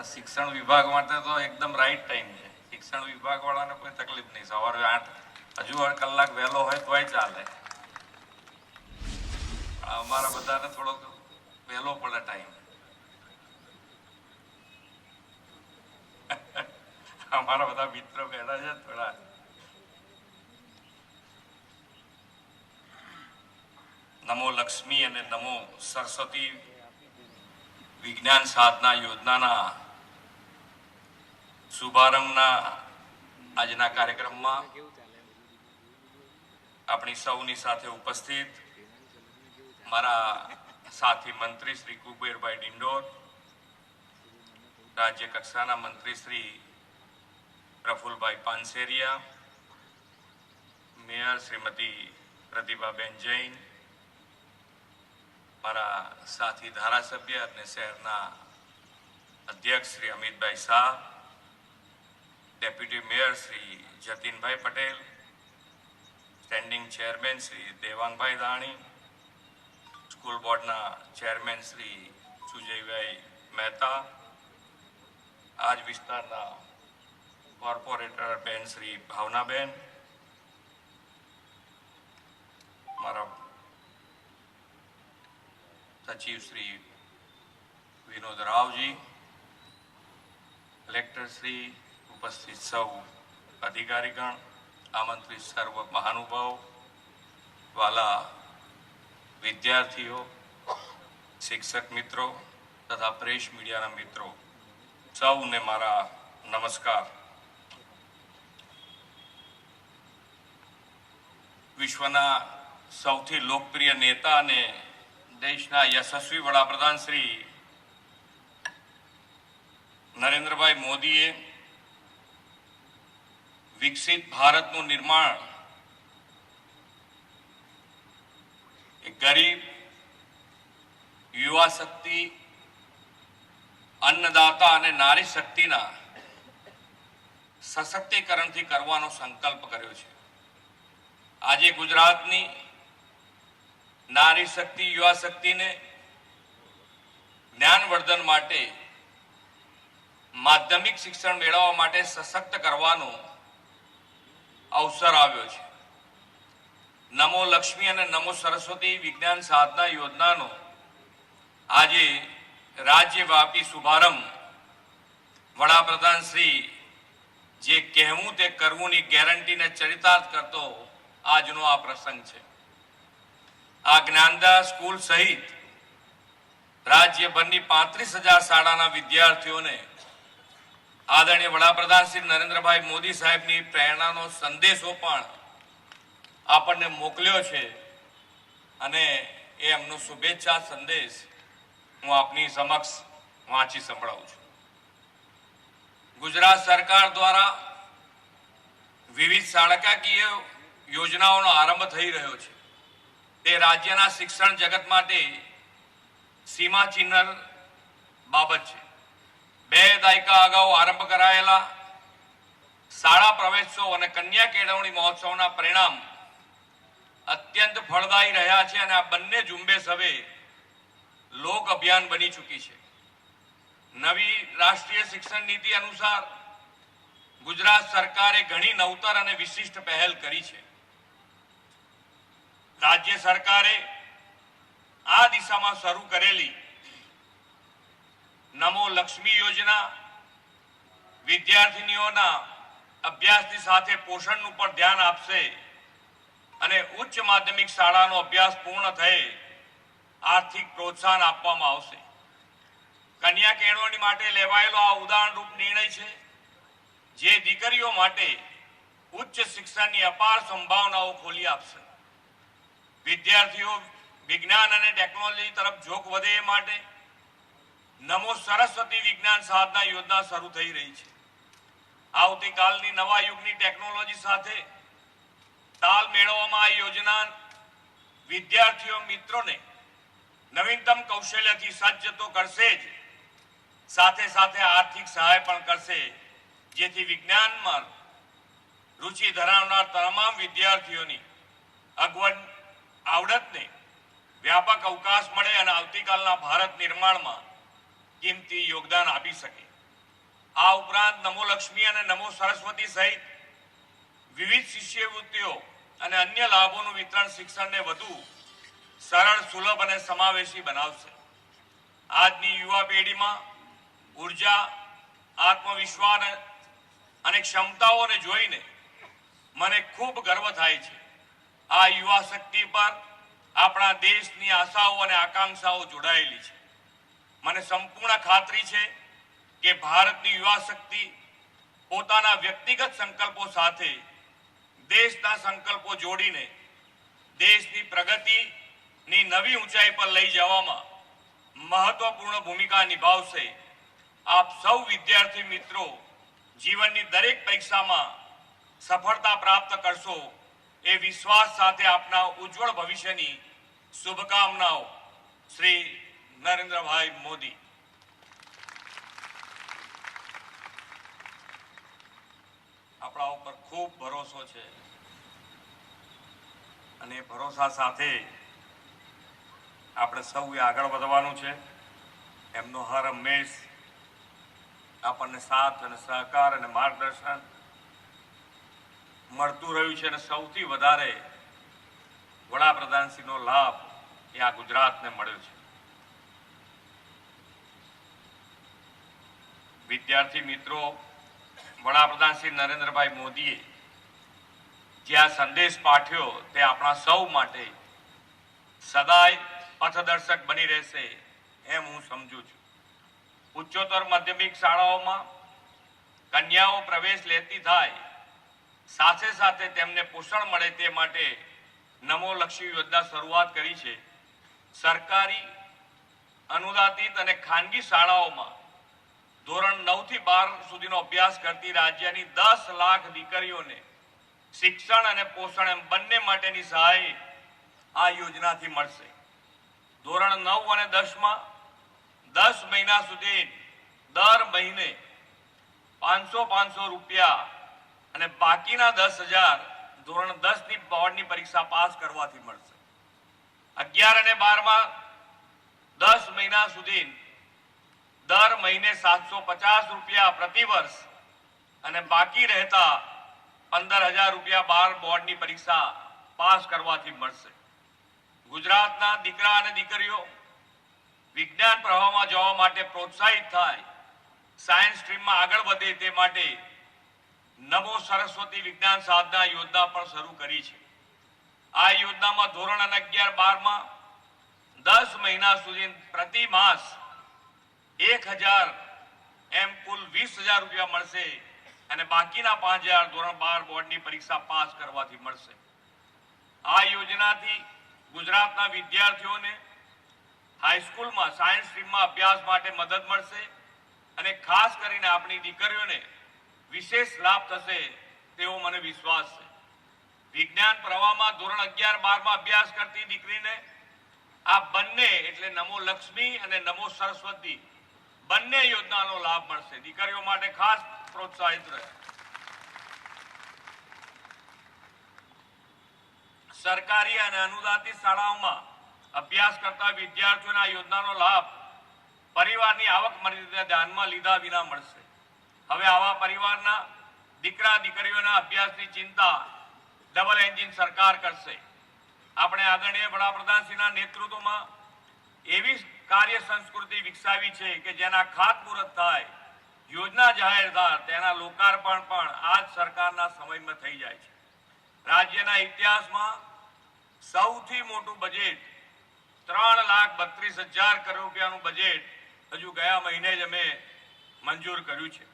પણ શિક્ષણ વિભાગ માટે તો એકદમ રાઈટ ટાઈમ છે. શિક્ષણ વિભાગ વાળાને કોઈ તકલીફ નહીં. સવારે આઠ, હજુ કલાક વહેલો હોય તોય ચાલે. અમારા બધાને થોડોક વહેલો પડે ટાઈમ અમારા બધા મિત્રો બેઠા છે થોડા. નમો લક્ષ્મી અને નમો સરસ્વતી વિજ્ઞાન સાધના યોજનાના શુભારંભના આજના કાર્યક્રમમાં આપણી સૌની સાથે ઉપસ્થિત મારા સાથી મંત્રી શ્રી કુબેરભાઈ ડિંડોર, રાજ્ય કક્ષાના મંત્રી શ્રી પ્રફુલભાઈ પાનસેરિયા, મેયર શ્રીમતી પ્રતિભાબેન જૈન, મારા સાથી ધારાસભ્ય અને શહેરના અધ્યક્ષ Shri Amitbhai Shah deputy mayor Shri Jatinbhai Patel, standing chairman Shri Devangbhai Dani school બોર્ડના ચેરમેન શ્રી સુજયભાઈ મહેતા, આજ વિસ્તારના કોર્પોરેટર બેન શ્રી ભાવનાબેન, મારા સચિવ શ્રી વિનોદ રાવજી, કલેક્ટર શ્રી ઉપસ્થિત સૌ અધિકારીગણ, આમંત્રિત સર્વ મહાનુભાવ, વાલા વિદ્યાર્થીઓ, શિક્ષક મિત્રો તથા પ્રેસ મીડિયાના મિત્રો, સૌને મારા નમસ્કાર. વિશ્વના સૌથી લોકપ્રિય નેતા અને દેશના યશસ્વી વડાપ્રધાન શ્રી નરેન્દ્રભાઈ મોદીએ વિકસિત ભારતનું નિર્માણ એ ગરીબ, યુવા શક્તિ, અન્નદાતા અને નારી શક્તિના સશક્તિકરણથી કરવાનો સંકલ્પ કર્યો છે. આજે ગુજરાતની નારી શક્તિ, યુવા શક્તિને જ્ઞાનવર્ધન માટે માધ્યમિક શિક્ષણ મેળવવા માટે સશક્ત કરવાનો અવસર આવ્યો છે. નમો લક્ષ્મી અને નમો સરસ્વતી વિજ્ઞાન સાધના યોજનાનો આજે રાજ્યવ્યાપી શુભારંભ વડાપ્રધાન શ્રી જે કહેવું તે કરવુંની ગેરંટીને ચરિતાર્થ કરતો આજનો આ પ્રસંગ છે. આ જ્ઞાનદા સ્કૂલ સહિત રાજ્યભરની પાંત્રીસ હજાર શાળાના વિદ્યાર્થીઓને આદરણીય વડાપ્રધાન શ્રી નરેન્દ્રભાઈ મોદી સાહેબની પ્રેરણાનો સંદેશો પણ આપણને મોકલ્યો છે અને એ એમનો શુભેચ્છા સંદેશ હું આપની સમક્ષ વાંચી સંભળાવું છું. ગુજરાત સરકાર દ્વારા વિવિધ શાળાકીય યોજનાઓનો આરંભ થઈ રહ્યો છે. તે રાજ્યના શિક્ષણ જગત માટે સીમાચિહ્ન બાબત છે. બે દાયકા અગાઉ આરંભ કરાયેલા શાળા પ્રવેશોત્સવ અને કન્યા કેળવણી મહોત્સવના પરિણામ અત્યંત ફળદાયી રહ્યા છે અને આ બંને ઝુંબેશ હવે લોક અભિયાન બની ચૂકી છે. નવી રાષ્ટ્રીય શિક્ષણ નીતિ અનુસાર ગુજરાત સરકારે ઘણી નવતર અને વિશિષ્ટ પહેલ કરી છે. રાજ્ય સરકારે આ દિશામાં શરૂ કરેલી નમો લક્ષ્મી યોજના વિદ્યાર્થીનીઓના અભ્યાસની સાથે પોષણનું પણ ધ્યાન આપશે અને ઉચ્ચ માધ્યમિક શાળાનો અભ્યાસ પૂર્ણ થયે આર્થિક પ્રોત્સાહન આપવામાં આવશે. કન્યા કેળવણી માટે લેવાયેલો આ ઉદાહરણરૂપ નિર્ણય છે, જે દીકરીઓ માટે ઉચ્ચ શિક્ષણની અપાર સંભાવનાઓ ખોલી આપશે. વિદ્યાર્થીઓ વિજ્ઞાન અને ટેકનોલોજી તરફ જોક વધે એ માટે નમો સરસ્વતી વિજ્ઞાન સાધના યોજના શરૂ થઈ રહી છે. આવતીકાલની નવા યુગની ટેકનોલોજી સાથે તાલ મેળવવામાં આ યોજના વિદ્યાર્થીઓ મિત્રોને નવીનતમ કૌશલ્યથી સજ્જ તો કરશે જ. સાથે સાથે આર્થિક સહાય પણ કરશે. જેથી વિજ્ઞાનમાં રુચિ ધરાવનાર તમામ વિદ્યાર્થીઓની અગવડ, આવડતને વ્યાપક અવકાશ મળે અને આવતીકાલના ભારત નિર્માણમાં કિંમતી યોગદાન આપી શકે. આ ઉપરાંત નમો લક્ષ્મી અને નમો સરસ્વતી સહિત વિવિધ શિષ્યવૃત્તિઓ અને અન્ય લાભોનું વિતરણ શિક્ષણને વધુ સરળ, સુલભ અને સમાવેશી બનાવશે. આજની યુવા પેઢીમાં ઊર્જા, આત્મવિશ્વાસ અને ક્ષમતાઓને જોઈને મને ખૂબ ગર્વ થાય છે. આ યુવા શક્તિ પર આપણા દેશની આશાઓ અને આકાંક્ષાઓ જોડાયેલી છે. મને સંપૂર્ણ ખાતરી છે કે ભારતની યુવા શક્તિ પોતાના વ્યક્તિગત સંકલ્પો સાથે દેશના સંકલ્પો જોડીને દેશની પ્રગતિની નવી ઊંચાઈ પર લઈ જવામાં મહત્વપૂર્ણ ભૂમિકા નિભાવશે. આપ સૌ વિદ્યાર્થી મિત્રો જીવનની દરેક પરીક્ષામાં સફળતા પ્રાપ્ત કરશો એ વિશ્વાસ સાથે આપના ઉજ્જવળ ભવિષ્યની શુભકામનાઓ. શ્રી નરેન્દ્રભાઈ મોદી. આપણા ઉપર ખૂબ ભરોસો છે. અને ભરોસા સાથે આપણે સૌએ આગળ વધવાનું છે. એમનો હર હંમેશ આપણને સાથ અને સહકાર અને માર્ગદર્શન મળતું રહ્યું છે અને સૌથી વધારે વડાપ્રધાનશ્રીનો લાભ એ આ ગુજરાતને મળ્યો છે. વિદ્યાર્થી મિત્રો, વડાપ્રધાન શ્રી નરેન્દ્રભાઈ મોદીએ જે આ સંદેશ પાઠ્યો તે આપણા સૌ માટે સદાય પથદર્શક બની રહેશે એમ હું સમજુ છું. ઉચ્ચોત્તર માધ્યમિક શાળાઓમાં કન્યાઓ પ્રવેશ લેતી થાય, સાથે સાથે તેમને પોષણ મળે તે માટે નમો લક્ષ્મી યોજના શરૂઆત કરી છે. સરકારી, અનુદાનિત અને ખાનગી શાળાઓમાં ધોરણ નવથી બાર સુધીનો અભ્યાસ કરતી રાજ્યની દસ લાખ દીકરીઓને શિક્ષણ અને પોષણ એમ બંને માટેની સહાય આ યોજનાથી મળશે. ધોરણ નવ અને દસમાં દસ મહિના સુધી દર મહિને પાંચસો પાંચસો રૂપિયા અને બાકીના દસ હજાર ધોરણ દસની બોર્ડની પરીક્ષા પાસ કરવાથી મળશે. અગિયાર અને બારમાં દસ મહિના સુધી દર મહિને સાતસો પચાસ રૂપિયા પ્રતિ વર્ષ અને બાકી રહેતા પંદર હજાર રૂપિયા બાર બોર્ડની પરીક્ષા પાસ કરવાથી મળશે. ગુજરાતના દીકરા અને દીકરીઓ વિજ્ઞાન પ્રવાહમાં જવા માટે પ્રોત્સાહિત થાય, સાયન્સ સ્ટ્રીમમાં આગળ વધે તે માટે નમો સરસ્વતી વિજ્ઞાન સાધના યોજના પણ શરૂ કરી છે. આ યોજનામાં ધોરણ અને અગિયાર બારમાં દસ મહિના સુધી પ્રતિ માસ એક હજાર, એમ કુલ વીસ હજાર રૂપિયા મળશે અને બાકીના પાંચ હજાર ધોરણ બાર બોર્ડની પરીક્ષા પાસ કરવાથી મળશે. આ યોજનાથી ગુજરાતના વિદ્યાર્થીઓને હાઈસ્કૂલમાં, સાયન્સ સ્ટ્રીમમાં અભ્યાસ માટે મદદ મળશે અને ખાસ કરીને આપણી દીકરીઓને વિશેષ લાભ થશે તેવો મને વિશ્વાસ છે. વિજ્ઞાન પ્રવાહમાં ધોરણ અગિયાર બારમાં અભ્યાસ કરતી દીકરીને આ બંને, એટલે નમો લક્ષ્મી અને નમો સરસ્વતી બંને યોજનાનો લાભ મળશે. દીકરીઓ માટે ખાસ પ્રોત્સાહિત રહે. સરકારી અને અનુદાનિત શાળાઓમાં અભ્યાસ કરતા વિદ્યાર્થીઓના યોજનાનો લાભ પરિવારની આવક મર્યાદા ધ્યાનમાં લીધા વિના મળશે. હવે આવા પરિવારના દીકરા દીકરીઓના અભ્યાસની ચિંતા ડબલ એન્જિન સરકાર કરશે. આપણે આદરણીય વડાપ્રધાનશ્રીના નેતૃત્વમાં એવી કાર્ય સંસ્કૃતિ વિકસાવી છે કે જેના ખાતમુહૂર્ત થાય, યોજના જાહેર થાય, તેના લોકાર્પણ પણ આ જ સરકારના સમયમાં થઈ જાય છે. રાજ્યના ઇતિહાસમાં સૌથી મોટું બજેટ ત્રણ લાખ બત્રીસ હજાર કરોડ રૂપિયાનું બજેટ હજુ ગયા મહિને જ અમે મંજૂર કર્યું છે.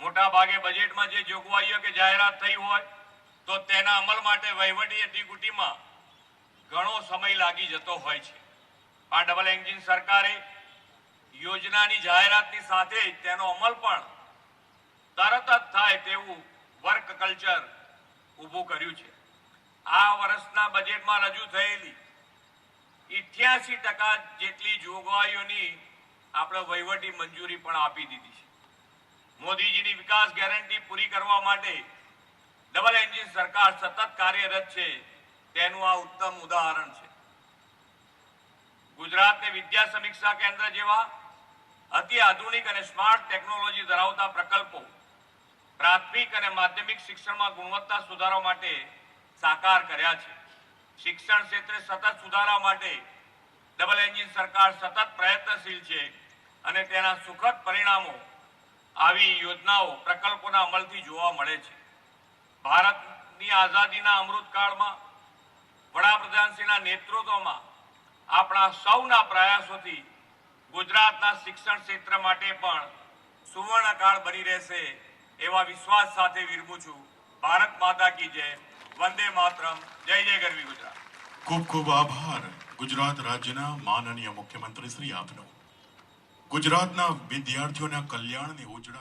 મોટા ભાગે બજેટમાં જે જોગવાઈઓ કે જાહેરાત થઈ હોય, તો તેના અમલ માટે વહીવટી ટીકુટીમાં ઘણો સમય લાગી જતો હોય છે. આ ડબલ એન્જિન સરકારે યોજનાની જાહેરાતની સાથે જ તેનો અમલ પણ તરત જ થાય તેવું વર્ક કલ્ચર ઊભું કર્યું છે. આ વર્ષના બજેટમાં રજૂ થયેલી ઇઠ્યાસી ટકા જેટલી જોગવાઈઓની આપણે વહીવટી મંજૂરી પણ આપી દીધી છે. મોદીજીની વિકાસ ગેરંટી પૂરી કરવા માટે ડબલ એન્જિન સરકાર સતત કાર્યરત છે. તેનું આ ઉત્તમ ઉદાહરણ છે. ગુજરાતને વિદ્યા સમીક્ષા કેન્દ્ર જેવા અતિ આધુનિક અને સ્માર્ટ ટેકનોલોજી ધરાવતા પ્રકલ્પો પ્રાથમિક અને માધ્યમિક શિક્ષણમાં ગુણવત્તા સુધારવા માટે સાકાર કર્યા છે. શિક્ષણ ક્ષેત્રે સતત સુધારા માટે ડબલ એન્જિન સરકાર સતત પ્રયત્નશીલ છે અને તેના સુખદ પરિણામો આવી યોજનાઓ પ્રકલ્પોના અમલથી જોવા મળે છે. ભારતની આઝાદીના અમૃતકાળમાં વડાપ્રધાનશ્રીના નેતૃત્વમાં આપણા સૌના પ્રયાસોથી ગુજરાતના શિક્ષણ ક્ષેત્ર માટે પણ સુવર્ણકાળ બની રહેશે એવા વિશ્વાસ સાથે વિરમું છું. ભારત માતા કી જય. વંદે માતરમ. જય જય ગરવી ગુજરાત. ખૂબ ખૂબ આભાર ગુજરાત રાજ્યના માનનીય મુખ્યમંત્રી શ્રી આપનો. ગુજરાતના વિદ્યાર્થીઓના કલ્યાણની ઉજળા